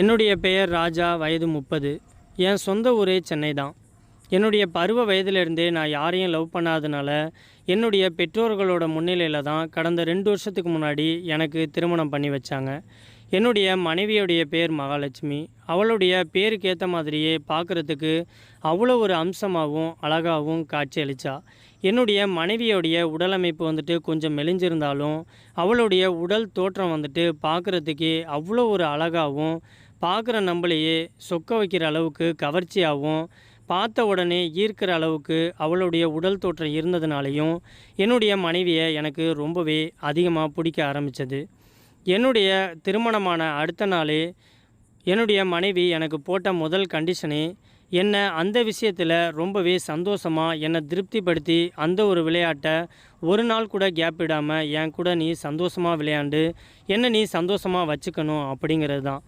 என்னுடைய பெயர் ராஜா வயது முப்பது. என் சொந்த ஊரே சென்னை தான் என்னுடைய பருவ வயதிலிருந்தே நான் யாரையும் லவ் பண்ணாதனால என்னுடைய பெற்றோர்களோட முன்னிலையில் தான் கடந்த ரெண்டு வருஷத்துக்கு முன்னாடி எனக்கு திருமணம் பண்ணி வச்சாங்க. என்னுடைய மனைவியுடைய பேர் மகாலட்சுமி. அவளுடைய பேருக்கு ஏற்ற மாதிரியே பார்க்குறதுக்கு அவ்வளோ ஒரு அம்சமாகவும் அழகாகவும் காட்சியளித்தா என்னுடைய மனைவியோடைய உடலமைப்பு வந்துட்டு கொஞ்சம் மெலிஞ்சிருந்தாலும் அவளுடைய உடல் தோற்றம் வந்துட்டு பார்க்குறதுக்கே அவ்வளோ ஒரு அழகாகவும் பார்க்குற நம்மளையே சொக்க வைக்கிற அளவுக்கு கவர்ச்சியாகவும் பார்த்த உடனே ஈர்க்கிற அளவுக்கு அவளுடைய உடல் தோற்றம் இருந்ததுனாலையும் என்னுடைய மனைவியை எனக்கு ரொம்பவே அதிகமாக பிடிக்க ஆரம்பித்தது என்னுடைய திருமணமான அடுத்த நாளே என்னுடைய மனைவி எனக்கு போட்ட முதல் கண்டிஷனே என்னை அந்த விஷயத்தில் ரொம்பவே சந்தோஷமாக என்னை திருப்திப்படுத்தி அந்த ஒரு விளையாட்டை ஒரு நாள் கூட கேப் விடாமல் என் கூட நீ சந்தோஷமாக விளையாண்டு என்னை நீ சந்தோஷமாக வச்சுக்கணும் அப்படிங்கிறது தான்.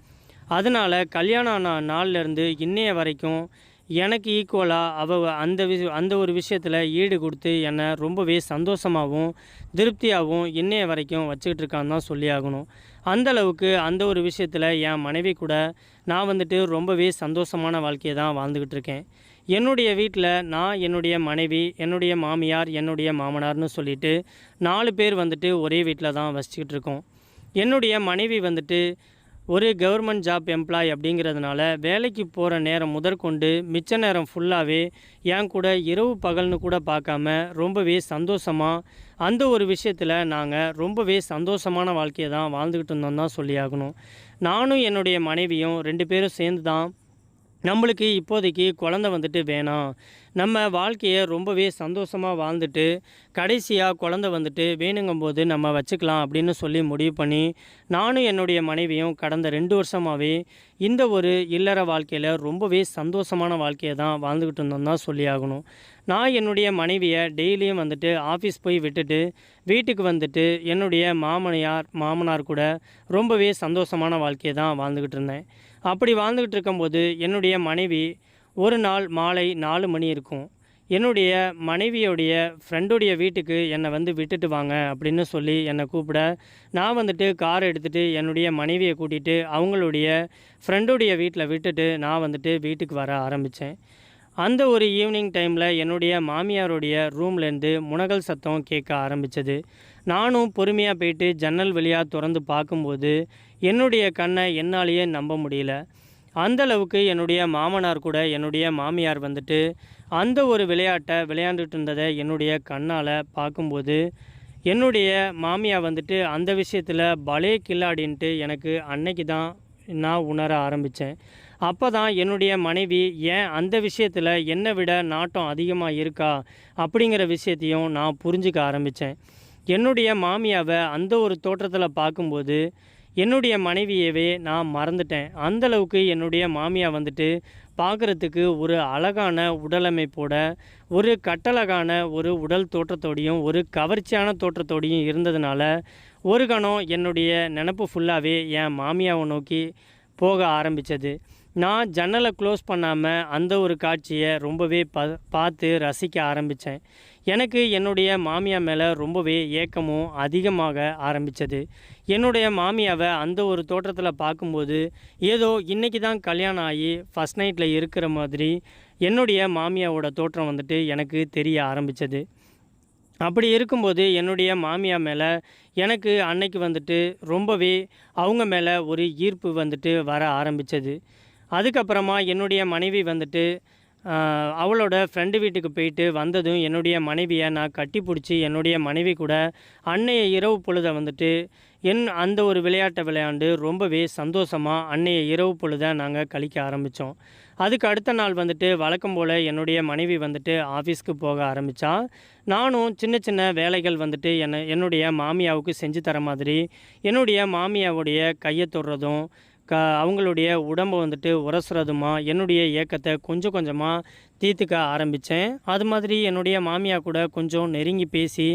அதனால் கல்யாணம் ஆன நாள்லேருந்து இன்னைய வரைக்கும் எனக்கு ஈக்குவலாக அவ அந்த விஷ அந்த ஒரு விஷயத்தில் ஈடு கொடுத்து என்னை ரொம்பவே சந்தோஷமாகவும் திருப்தியாகவும் இன்னைய வரைக்கும் வச்சுக்கிட்டு இருக்கான்னு தான் சொல்லி ஆகணும். அந்த அளவுக்கு அந்த ஒரு விஷயத்தில் என் மனைவி கூட நான் வந்துட்டு ரொம்பவே சந்தோஷமான வாழ்க்கையை தான் வாழ்ந்துக்கிட்டு இருக்கேன். என்னுடைய வீட்டில் நான் என்னுடைய மனைவி என்னுடைய மாமியார் என்னுடைய மாமனார்னு சொல்லிட்டு நாலு பேர் வந்துட்டு ஒரே வீட்டில் தான் வசிச்சுக்கிட்டு இருக்கோம். என்னுடைய மனைவி வந்துட்டு ஒரு கவர்மெண்ட் ஜாப் எம்ப்ளாய் அப்படிங்கிறதுனால வேலைக்கு போகிற நேரம் முதற்கொண்டு மிச்ச நேரம் ஃபுல்லாகவே என் கூட இரவு பகல்னு கூட பார்க்காம ரொம்பவே சந்தோஷமாக அந்த ஒரு விஷயத்தில் நாங்கள் ரொம்பவே சந்தோஷமான வாழ்க்கையை தான் வாழ்ந்துக்கிட்டு இருந்தோம் தான் சொல்லியாகணும். நானும் என்னுடைய மனைவியும் ரெண்டு பேரும் சேர்ந்து தான் நம்மளுக்கு இப்போதைக்கு குழந்த வந்துட்டு வேணாம். நம்ம வாழ்க்கையை ரொம்பவே சந்தோஷமாக வாழ்ந்துட்டு கடைசியாக குழந்த வந்துட்டு வேணுங்கும்போது நம்ம வச்சுக்கலாம் அப்படின்னு சொல்லி முடிவு பண்ணி நானும் என்னுடைய மனைவியும் கடந்த ரெண்டு வருஷமாகவே இந்த ஒரு இல்லற வாழ்க்கையில் ரொம்பவே சந்தோஷமான வாழ்க்கையை தான் வாழ்ந்துக்கிட்டு இருந்தோம் தான் சொல்லி ஆகணும். நான் என்னுடைய மனைவியை டெய்லியும் வந்துட்டு ஆஃபீஸ் போய் விட்டுட்டு வீட்டுக்கு வந்துட்டு என்னுடைய மாமனையார் மாமனார் கூட ரொம்பவே சந்தோஷமான வாழ்க்கையை தான் வாழ்ந்துக்கிட்டு இருந்தேன். அப்படி வாழ்ந்துக்கிட்டு இருக்கும்போது என்னுடைய மனைவி ஒரு நாள் மாலை நாலு மணி இருக்கும். என்னுடைய மனைவியோடைய ஃப்ரெண்டுடைய வீட்டுக்கு என்னை வந்து விட்டுட்டு வாங்க அப்படின்னு சொல்லி என்னை கூப்பிட நான் வந்துட்டு கார் எடுத்துகிட்டு என்னுடைய மனைவியை கூட்டிகிட்டு அவங்களுடைய ஃப்ரெண்டுடைய வீட்டில் விட்டுட்டு நான் வந்துட்டு வீட்டுக்கு வர ஆரம்பித்தேன். அந்த ஒரு ஈவினிங் டைமில் என்னுடைய மாமியாருடைய ரூம்லேருந்து முனகல் சத்தம் கேட்க ஆரம்பித்தது. நானும் பொறுமையாக போயிட்டு ஜன்னல் வழியாக திறந்து பார்க்கும்போது என்னுடைய கண்ணை என்னாலேயே நம்ப முடியல. அந்தளவுக்கு என்னுடைய மாமனார் கூட என்னுடைய மாமியார் வந்துட்டு அந்த ஒரு விளையாட்டை விளையாண்டுட்டு இருந்ததை என்னுடைய கண்ணால் பார்க்கும்போது என்னுடைய மாமியார் வந்துட்டு அந்த விஷயத்தில் பலே கில்லாடின்ட்டு எனக்கு அன்னைக்கு தான் நான் உணர ஆரம்பித்தேன் அப்போ தான் என்னுடைய மனைவி ஏன் அந்த விஷயத்தில் என்னை விட நாட்டம் அதிகமாக இருக்கா? அப்படிங்கிற விஷயத்தையும் நான் புரிஞ்சுக்க ஆரம்பித்தேன் என்னுடைய மாமியாவை அந்த ஒரு தோற்றத்தில் பார்க்கும்போது என்னுடைய மனைவியவே நான் மறந்துட்டேன். அந்தளவுக்கு என்னுடைய மாமியார் வந்துட்டு பார்க்குறதுக்கு ஒரு அழகான உடலமைப்போட ஒரு கட்டழகான ஒரு உடல் தோற்றத்தோடையும் ஒரு கவர்ச்சியான தோற்றத்தோடையும் இருந்ததுனால ஒரு கணம் என்னுடைய நினப்பு ஃபுல்லாகவே என் மாமியாவை நோக்கி போக ஆரம்பித்தது நான் ஜன்னலை க்ளோஸ் பண்ணாமல் அந்த ஒரு காட்சியை ரொம்பவே ப பார்த்து ரசிக்க ஆரம்பித்தேன் எனக்கு என்னுடைய மாமியா மேலே ரொம்பவே ஏக்கமும் அதிகமாக ஆரம்பித்தது என்னுடைய மாமியாவை அந்த ஒரு தோற்றத்தில் பார்க்கும்போது ஏதோ இன்றைக்கி தான் கல்யாணம் ஆகி ஃபஸ்ட் நைட்டில் இருக்கிற மாதிரி என்னுடைய மாமியாவோட தோற்றம் வந்துட்டு எனக்கு தெரிய ஆரம்பித்தது அப்படி இருக்கும்போது என்னுடைய மாமியா மேலே எனக்கு அன்னைக்கு வந்துட்டு ரொம்பவே அவங்க மேலே ஒரு ஈர்ப்பு வந்துட்டு வர ஆரம்பித்தது அதுக்கப்புறமா என்னுடைய மனைவி வந்துட்டு அவளோட ஃப்ரெண்டு வீட்டுக்கு போயிட்டு வந்ததும் என்னுடைய மனைவியை நான் கட்டி பிடிச்சி என்னுடைய மனைவி கூட அன்னைய இரவு பொழுதை வந்துட்டு என் அந்த ஒரு விளையாட்டை விளையாண்டு ரொம்பவே சந்தோஷமாக அன்னைய இரவு பொழுதை நாங்கள் கழிக்க ஆரம்பித்தோம் அதுக்கு அடுத்த நாள் வந்துட்டு வழக்கம் போல் என்னுடைய மனைவி வந்துட்டு ஆஃபீஸ்க்கு போக ஆரம்பித்தா நானும் சின்ன சின்ன வேலைகள் வந்துட்டு என்ன என்னுடைய மாமியாவுக்கு செஞ்சு தர மாதிரி என்னுடைய மாமியாவுடைய கையை தொடுறதும் க அவங்களுடைய உடம்பை வந்துட்டு உரசுறதுமா என்னுடைய ஏக்கத்தை கொஞ்சம் கொஞ்சமாக தீர்த்துக்க ஆரம்பித்தேன் அது மாதிரி என்னுடைய மாமியா கூட கொஞ்சம் நெருங்கி பேசி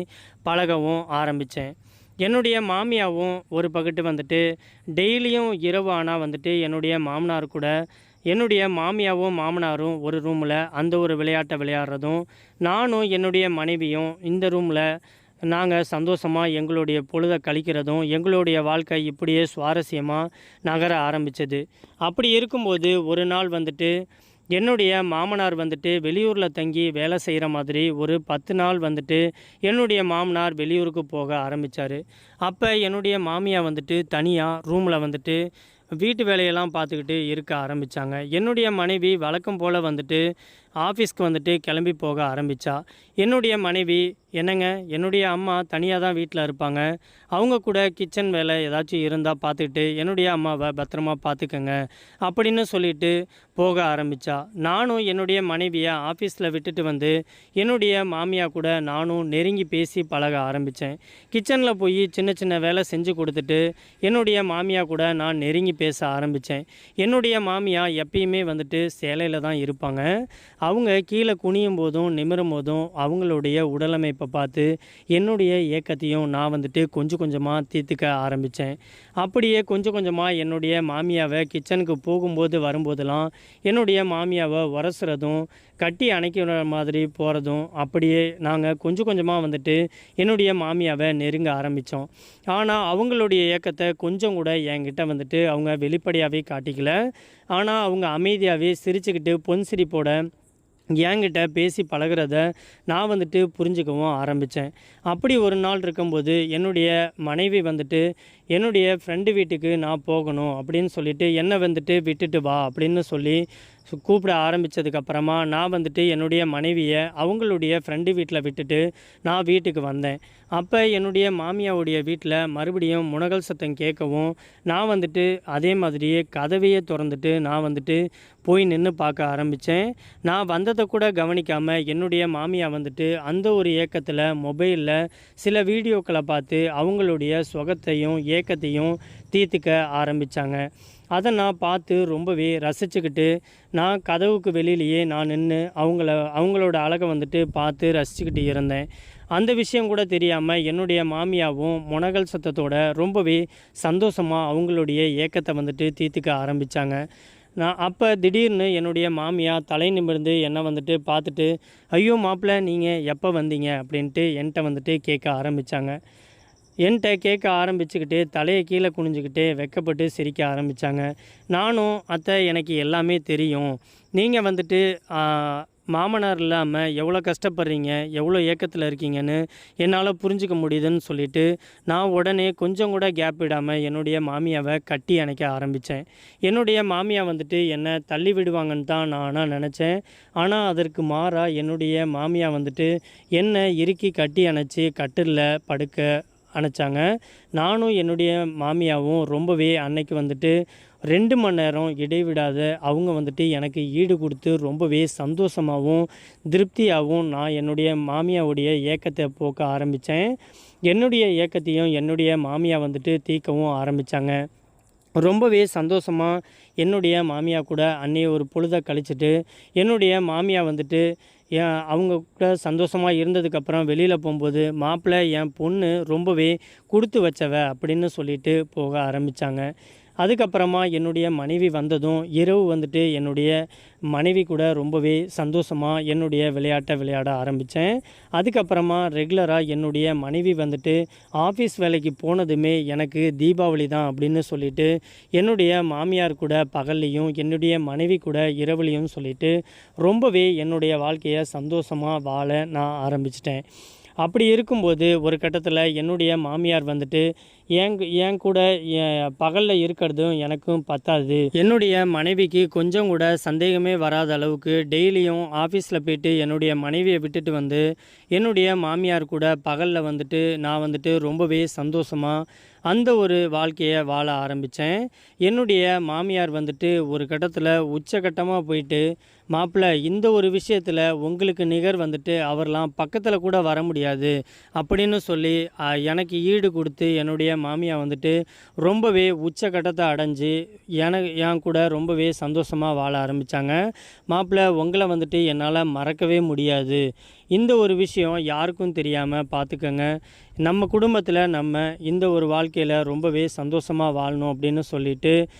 பழகவும் ஆரம்பித்தேன் என்னுடைய மாமியாவும் ஒரு பக்கத்து வந்துட்டு டெய்லியும் இரவு ஆனால் வந்துட்டு என்னுடைய மாமனார் கூட என்னுடைய மாமியாவும் மாமனாரும் ஒரு ரூமில் அந்த ஒரு விளையாட்டை விளையாடுறதும் நானும் என்னுடைய மனைவியும் இந்த ரூமில் நாங்கள் சந்தோஷமாக எங்களுடைய பொழுதை கழிக்கிறதும் எங்களுடைய வாழ்க்கை இப்படியே சுவாரஸ்யமாக நகர ஆரம்பித்தது அப்படி இருக்கும்போது ஒரு நாள் வந்துட்டு என்னுடைய மாமனார் வந்துட்டு வெளியூரில் தங்கி வேலை செய்கிற மாதிரி ஒரு பத்து நாள் வந்துட்டு என்னுடைய மாமனார் வெளியூருக்கு போக ஆரம்பித்தார் அப்போ என்னுடைய மாமியார் வந்துட்டு தனியாக ரூமில் வந்துட்டு வீட்டு வேலையெல்லாம் பார்த்துக்கிட்டு இருக்க ஆரம்பித்தாங்க என்னுடைய மனைவி வழக்கம் போல் வந்துட்டு ஆஃபீஸ்க்கு வந்துட்டு கிளம்பி போக ஆரம்பித்தா என்னுடைய மனைவி என்னங்க என்னுடைய அம்மா தனியாக தான் வீட்டில் இருப்பாங்க. அவங்க கூட கிச்சன் வேலை ஏதாச்சும் இருந்தால் பார்த்துக்கிட்டு என்னுடைய அம்மாவை பத்திரமா பார்த்துக்கங்க அப்படின்னு சொல்லிட்டு போக ஆரம்பித்தா நானும் என்னுடைய மனைவியை ஆஃபீஸில் விட்டுட்டு வந்து என்னுடைய மாமியா கூட நானும் நெருங்கி பேசி பழக ஆரம்பித்தேன் கிச்சனில் போய் சின்ன சின்ன வேலை செஞ்சு கொடுத்துட்டு என்னுடைய மாமியா கூட நான் நெருங்கி பேச ஆரம்பித்தேன் என்னுடைய மாமியா எப்பயுமே வந்துட்டு சேலையில் தான் இருப்பாங்க. அவங்க கீழே குனியும் போதும் நிமிரும் போதும் அவங்களுடைய உடலமைப்பை பார்த்து என்னுடைய ஏக்கத்தையும் நான் வந்துட்டு கொஞ்சம் கொஞ்சமாக தீர்த்துக்க ஆரம்பித்தேன் அப்படியே கொஞ்சம் கொஞ்சமாக என்னுடைய மாமியாவை கிச்சனுக்கு போகும்போது வரும்போதெல்லாம் என்னுடைய மாமியாவை உரசுறதும் கட்டி அணைக்கிற மாதிரி போகிறதும் அப்படியே நாங்கள் கொஞ்சம் கொஞ்சமாக வந்துட்டு என்னுடைய மாமியாவை நெருங்க ஆரம்பித்தோம் ஆனால் அவங்களுடைய இயக்கத்தை கொஞ்சம் கூட என்கிட்ட வந்துட்டு அவங்க வெளிப்படையாகவே காட்டிக்கல. ஆனால் அவங்க அமைதியாகவே சிரிச்சுக்கிட்டு பொன் சிரிப்போட என்கிட்ட பேசி பழகிறத நான் வந்துட்டு புரிஞ்சுக்கவும் ஆரம்பித்தேன் அப்படி ஒரு நாள் இருக்கும்போது என்னுடைய மனைவி வந்துட்டு என்னுடைய ஃப்ரெண்டு வீட்டுக்கு நான் போகணும் அப்படின்னு சொல்லிட்டு என்னை வந்துட்டு விட்டுட்டு வா அப்படின்னு சொல்லி கூப்பிட ஆரம்பித்ததுக்கப்புறமா நான் வந்துட்டு என்னுடைய மனைவியை அவங்களுடைய ஃப்ரெண்டு வீட்டில் விட்டுட்டு நான் வீட்டுக்கு வந்தேன். அப்போ என்னுடைய மாமியாவுடைய வீட்டில் மறுபடியும் முனகல் சத்தம் கேட்கவும் நான் வந்துட்டு அதே மாதிரியே கதவையே திறந்துட்டு நான் வந்துட்டு போய் நின்று பார்க்க ஆரம்பித்தேன் நான் வந்ததை கூட கவனிக்காமல் என்னுடைய மாமியா வந்துட்டு அந்த ஒரு ஏக்கத்தில் மொபைலில் சில வீடியோக்களை பார்த்து அவங்களுடைய சுகத்தையும் ஏக்கத்தையும் தீர்த்துக்க ஆரம்பித்தாங்க அதை நான் பார்த்து ரொம்பவே ரசிச்சுக்கிட்டு நான் கதவுக்கு வெளியிலேயே நான் நின்று அவங்கள அவங்களோட அழகை வந்துட்டு பார்த்து ரசிச்சுக்கிட்டு இருந்தேன். அந்த விஷயம் கூட தெரியாமல் என்னுடைய மாமியாவும் முனகல் சத்தத்தோட ரொம்பவே சந்தோஷமாக அவங்களுடைய ஏக்கத்தை வந்துட்டு தீர்த்துக்க ஆரம்பித்தாங்க நான் அப்போ திடீர்னு என்னுடைய மாமியா தலை நிமிர்ந்து என்னை வந்துட்டு பார்த்துட்டு ஐயோ மாப்பிள்ளை நீங்கள் எப்போ வந்தீங்க? அப்படின்ட்டு என்கிட்ட வந்துட்டு கேட்க ஆரம்பித்தாங்க என்கிட்ட கேட்க ஆரம்பிச்சுக்கிட்டு தலையை கீழே குனிஞ்சுக்கிட்டு வெக்கப்பட்டு சிரிக்க ஆரம்பித்தாங்க நானும் அத்தை எனக்கு எல்லாமே தெரியும். நீங்கள் வந்துட்டு மாமனார் இல்லாமல் எவ்வளோ கஷ்டப்படுறீங்க எவ்வளோ ஏக்கத்தில் இருக்கீங்கன்னு என்னால் புரிஞ்சுக்க முடியுதுன்னு சொல்லிட்டு நான் உடனே கொஞ்சம் கூட கேப் விடாமல் என்னுடைய மாமியாவை கட்டி அணைக்க ஆரம்பித்தேன் என்னுடைய மாமியா வந்துட்டு என்னை தள்ளி விடுவாங்கன்னு தான் நான் ஆனால் நினச்சேன். ஆனால் அதற்கு மாறாக என்னுடைய மாமியா வந்துட்டு என்னை இறுக்கி கட்டி அணைச்சி கட்டிலில் படுக்க அணைச்சாங்க நானும் என்னுடைய மாமியாவும் ரொம்பவே அன்னைக்கு வந்துட்டு ரெண்டு மணி நேரம் இடைவிடாத அவங்க வந்துட்டு எனக்கு ஈடு கொடுத்து ரொம்பவே சந்தோஷமாகவும் திருப்தியாகவும் நான் என்னுடைய மாமியாவுடைய ஏக்கத்தை போக்க ஆரம்பித்தேன் என்னுடைய ஏக்கத்தையும் என்னுடைய மாமியா வந்துட்டு தீர்க்கவும் ஆரம்பித்தாங்க ரொம்பவே சந்தோஷமாக என்னுடைய மாமியா கூட அன்னைய ஒரு பொழுதை கழிச்சிட்டு என்னுடைய மாமியா வந்துட்டு என் அவங்க கூட சந்தோஷமாக இருந்ததுக்கப்புறம் வெளியில் போகும்போது மாப்பிள்ளை என் பொண்ணு ரொம்பவே கொடுத்து வச்சவ அப்படின்னு சொல்லிட்டு போக ஆரம்பித்தாங்க அதுக்கப்புறமா என்னுடைய மனைவி வந்ததும் இரவு வந்துட்டு என்னுடைய மனைவி கூட ரொம்பவே சந்தோஷமாக என்னுடைய விளையாட்டை விளையாட ஆரம்பித்தேன். அதுக்கப்புறமா ரெகுலராக என்னுடைய மனைவி வந்துட்டு ஆஃபீஸ் வேலைக்கு போனதுமே எனக்கு தீபாவளி தான் அப்படின்னு சொல்லிட்டு என்னுடைய மாமியார் கூட பகல்லையும் என்னுடைய மனைவி கூட இரவுலையும் சொல்லிட்டு ரொம்பவே என்னுடைய வாழ்க்கையை சந்தோஷமாக வாழ நான் ஆரம்பிச்சிட்டேன். அப்படி இருக்கும்போது ஒரு கட்டத்தில் என்னுடைய மாமியார் வந்துட்டு என் என் கூட பகலில் இருக்கிறதும் எனக்கும் பத்தாது. என்னுடைய மனைவிக்கு கொஞ்சம் கூட சந்தேகமே வராத அளவுக்கு டெய்லியும் ஆஃபீஸில் போயிட்டு என்னுடைய மனைவியை விட்டுட்டு வந்து என்னுடைய மாமியார் கூட பகலில் வந்துட்டு நான் வந்துட்டு ரொம்பவே சந்தோஷமாக அந்த ஒரு வாழ்க்கையை வாழ ஆரம்பித்தேன் என்னுடைய மாமியார் வந்துட்டு ஒரு கட்டத்தில் உச்சகட்டமாக போயிட்டு மாப்பிள்ளை இந்த ஒரு விஷயத்தில் உங்களுக்கு நிகர் வந்துட்டு அவர்லாம் பக்கத்தில் கூட வர முடியாது அப்படின்னு சொல்லி எனக்கு ஈடு கொடுத்து என்னுடைய மாமியா வந்துட்டு ரொம்பவே உச்சக்கட்டத்தை அடைஞ்சு எனக்கு என் கூட ரொம்பவே சந்தோஷமாக வாழ ஆரம்பித்தாங்க மாப்பிள்ளை உங்களை வந்துட்டு என்னால் மறக்கவே முடியாது. இந்த ஒரு விஷயம் யாருக்கும் தெரியாமல் பார்த்துக்கோங்க நம்ம குடும்பத்தில் நம்ம இந்த ஒரு வாழ்க்கையில் ரொம்பவே சந்தோஷமாக வாழணும் அப்படின்னு சொல்லிட்டு